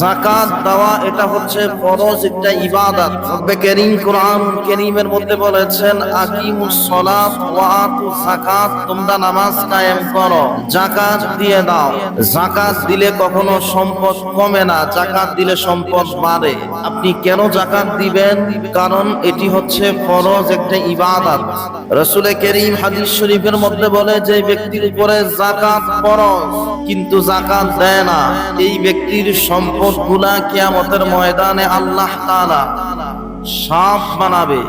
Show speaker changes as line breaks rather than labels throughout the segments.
জাকাত দেওয়া, এটা হচ্ছে ফরজ একটা ইবাদত। রব্বে কারীম কোরআন কারীমের মধ্যে বলেছেন, আকিমুস সালাত ওয়া আতু যাকাত তোমরা নামাজ কায়েম করো, যাকাত দিয়ে দাও। যাকাত দিলে কখনো সম্পদ কমে না, যাকাত দিলে সম্পদ বাড়ে। আপনি কেন যাকাত দিবেন? কারণ এটি হচ্ছে ফরজ, একটা ইবাদত। রসুল করিম হাদিস শরীফের মধ্যে বলে, যে ব্যক্তির উপরে জাকাত ফরজ, কিন্তু জাকাত দেয় না। এই ব্যক্তির সম্পদগুলা কিয়ামতের ময়দানে আল্লাহ তাআলা সাপ বানাবে।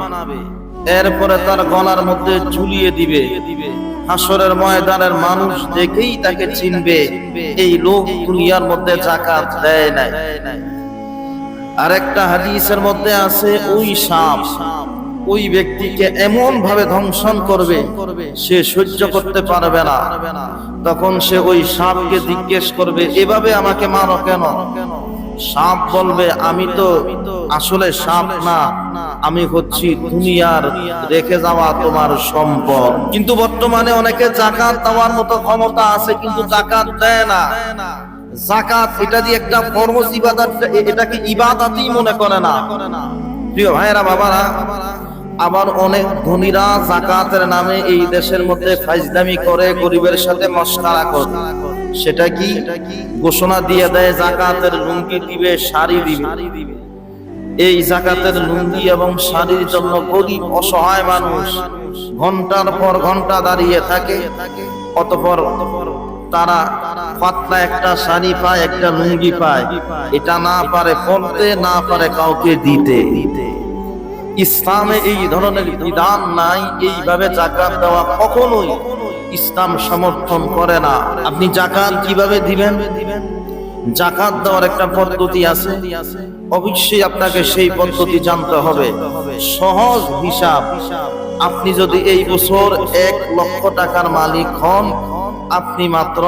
এরপরে তার গলার মধ্যে ঝুলিয়ে দিবে। হাসরের ময়দানের মানুষ দেখেই তাকে চিনবে, এই লোক দুনিয়ার মধ্যে জাকাত দেয় নাই। আরেকটা হাদিসের মধ্যে আছে, ওই সাপ। ওই ব্যক্তিকে এমন ভাবে ধ্বংসন করবে, সে সহ্য করতে পারবে না। তখন সে ওই সাপকে জিজ্ঞেস করবে, এভাবে আমাকে মারো কেন? সাপ বলবে, আমি তো আসলে সাপ না, আমি হচ্ছি দুনিয়ার রেখে যাওয়া তোমার সম্পদ। কিন্তু বর্তমানে অনেকে জাকাত দেওয়ার মতো ক্ষমতা আছে, কিন্তু জাকাত দেয় না। জাকাত, এটা দিয়ে একটা ফরজ ইবাদত এটাকে ইবাদতই মনে করে না? প্রিয় ভাইরা বাবারা আবার অনেক ধনীরা জাকাতের নামে এই দেশের মধ্যে ফাইজদামি করে, গরিবের সাথে মস্কারা করে। সেটা কি? ঘোষণা দিয়ে দেয়, জাকাতের লুঙ্গি দিবে, শাড়ি দিবে। এই জাকাতের লুঙ্গি এবং শাড়ির জন্য গরিব, অসহায় মানুষ ঘণ্টার পর ঘণ্টা দাঁড়িয়ে থাকে। অতপর তারা পাতলা একটা শাড়ি পায়, একটা লুঙ্গি পায়। এটা না পারে পড়তে না পারে কাউকে দিতে। ইসলামে এই ধরনের বিধান নাই, এইভাবে জাকাত দেওয়া কখনোই ইসলাম সমর্থন করে না। আপনি জাকাত কীভাবে দিবেন? জাকাত দেওয়ার একটা পদ্ধতি আছে। অবশ্যই আপনাকে সেই পদ্ধতি জানতে হবে। সহজ হিসাব। আপনি যদি এই বছর এক লক্ষ টাকার মালিক হন, আপনি মাত্র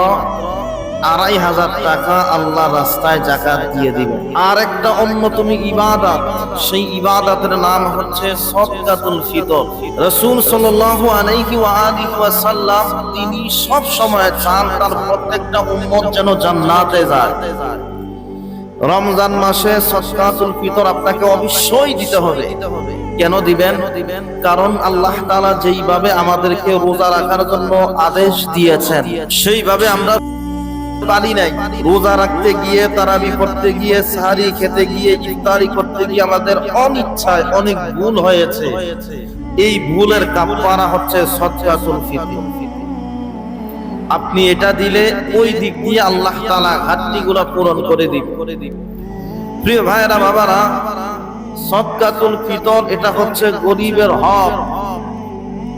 আড়াই হাজার টাকা আল্লাহ রাস্তায় জাকাত দিয়ে দিবেন আর একটা অন্যতম ইবাদত, সেই ইবাদতের নাম হচ্ছে সদকাতুল ফিতর। রাসূল সাল্লাল্লাহু আলাইহি ওয়াসাল্লাম তিনি সব সময় চান তার প্রত্যেকটা উম্মত যেন জান্নাতে যায়। রমজান মাসে সদকাতুল ফিতর আপনাকে অবশ্যই দিতে হবে। কেন দিবেন? কারণ আল্লাহ তাআলা যেইভাবে আমাদেরকে রোজা রাখার জন্য আদেশ দিয়েছেন, সেইভাবে আমরা পারি নাই। রোজা রাখতে গিয়ে, তারাবি করতে গিয়ে, সাহারি খেতে গিয়ে, ইফতারি করতে গিয়ে আমাদের অনিচ্ছায় অনেক ভুল হয়েছে। এই ভুলের কাপড়া হচ্ছে সদকাতুল ফিতর। আপনি এটা দিলে ওই দিক দিয়ে আল্লাহ তাআলা ঘাটতিগুলো পূরণ করে দিবে। প্রিয় ভাইরা বাবারা সদকাতুল ফিতর এটা হচ্ছে গরিবের হক।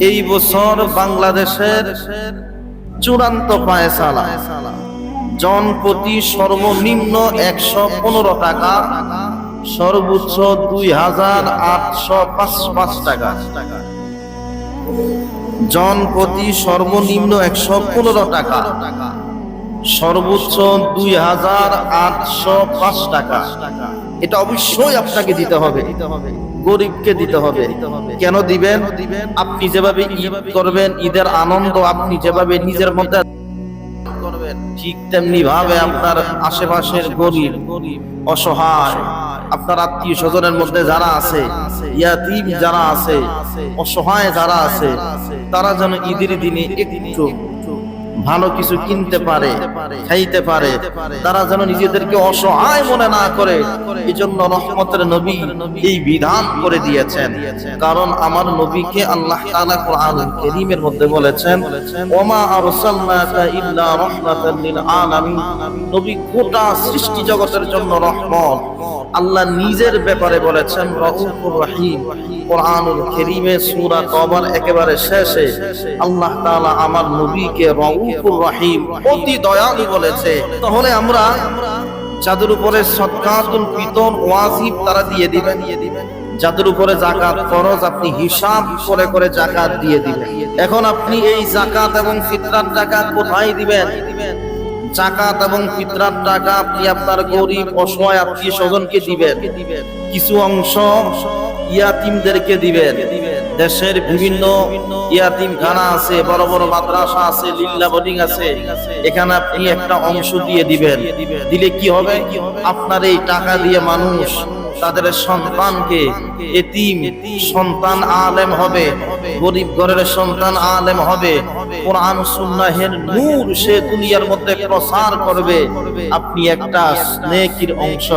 এই বছর বাংলাদেশের চূড়ান্ত পায়সালা জন প্রতি সর্বনিম্ন একশো পনেরো টাকা, সর্বোচ্চ দুই হাজার আটশো পাঁচ পাঁচ টাকা। জন প্রতি সর্বনিম্ন একশো পনেরো টাকা, সর্বোচ্চ দুই হাজার আটশো পাঁচ টাকা। এটা অবশ্যই আপনাকে দিতে হবে, গরিবকে দিতে হবে। কেন দিবেন? আপনি যেভাবে ঈদ করবেন, ঈদের আনন্দ আপনি যেভাবে নিজের মধ্যে ঠিক তেমনি ভাবে আপনার আশেপাশের গরিব, অসহায়, আপনার আত্মীয় স্বজনের মধ্যে যারা আছে, ইয়াতিম যারা আছে, অসহায় যারা আছে, তারা যেন ঈদের দিনে একটু ভালো কিছু কিনতে পারে, খাইতে পারে, তারা যেন নিজেদেরকে অসহায় মনে না করে। এই জন্য রহমতের নবী এই বিধান করে দিয়েছেন। কারণ আমার নবীকে আল্লাহ তাআলা কোরআনুল কারীমের মধ্যে বলেছেন, ওমা আরসালনাকা ইল্লা লিল আলামিন। নবী গোটা সৃষ্টি জগতের জন্য রহমত। আল্লাহ নিজের ব্যাপারে বলেছেন রহিম, কোরআনুল কারীমে সূরা একেবারে শেষে আল্লাহ তাআলা আমার নবীকে রহিম, অতি দয়ালু বলেছে। তাহলে আমরা যাদের উপরে ওয়াজিব তারা দিয়ে দিবেন। যাদের উপরে জাকাত ফরজ আপনি হিসাব করে করে জাকাত দিয়ে দিবেন। এখন আপনি এই জাকাত এবং ফিতরার টাকা কোথায় দিবেন? জাকাত এবং ফিতরার টাকা আপনি আপনার গরিব, অসহায় আত্মীয় স্বজনকে দিবেন। কিছু অংশ ইয়াতিমদেরকে দিবেন। দেশের বিভিন্ন ইয়াতিম খানা আছে, বড় বড় মাদ্রাসা আছে লিল্লা বোর্ডিং আছে। এখানে আপনি একটা অংশ দিয়ে দিবেন। দিলে কি হবে? আপনার এই টাকা দিয়ে মানুষ তাদের সন্তানকে এতিম সন্তান আলেম হবে, গরিব ঘরের সন্তান আলেম হবে। কোরআন সুন্নাহের নূর সে দুনিয়ার মধ্যে প্রসার করবে। আপনি একটা স্নেকির অংশ।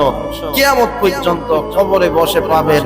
কিয়ামত পর্যন্ত খবরে বসে পাবেন।